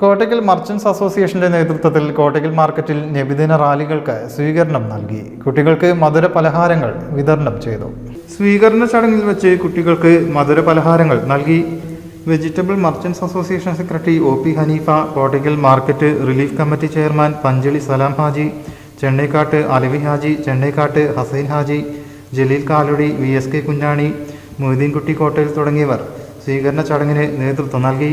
Kottakkal merchants അസോസിയേഷന്റെ നേതൃത്വത്തിൽ കോട്ടയ്ക്കൽ മാർക്കറ്റിൽ നബിദിന റാലികൾക്ക് സ്വീകരണം നൽകി. കുട്ടികൾക്ക് മധുര പലഹാരങ്ങൾ വിതരണം ചെയ്തു. സ്വീകരണ ചടങ്ങിൽ വെച്ച് കുട്ടികൾക്ക് മധുര പലഹാരങ്ങൾ നൽകി. Vegetable merchants association secretary O P Hanifa Kottakkal market relief committee chairman Panchali Salam Haji Chennaikkattu Alavi Haji Chennaikkattu Hussain Haji Jaleel Kaludi V S K Kunjani Moideenkutty Kottayil തുടങ്ങിയവർ സ്വീകരണ ചടങ്ങിന് നേതൃത്വം നൽകി.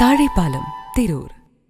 Thazhepalam Tirur.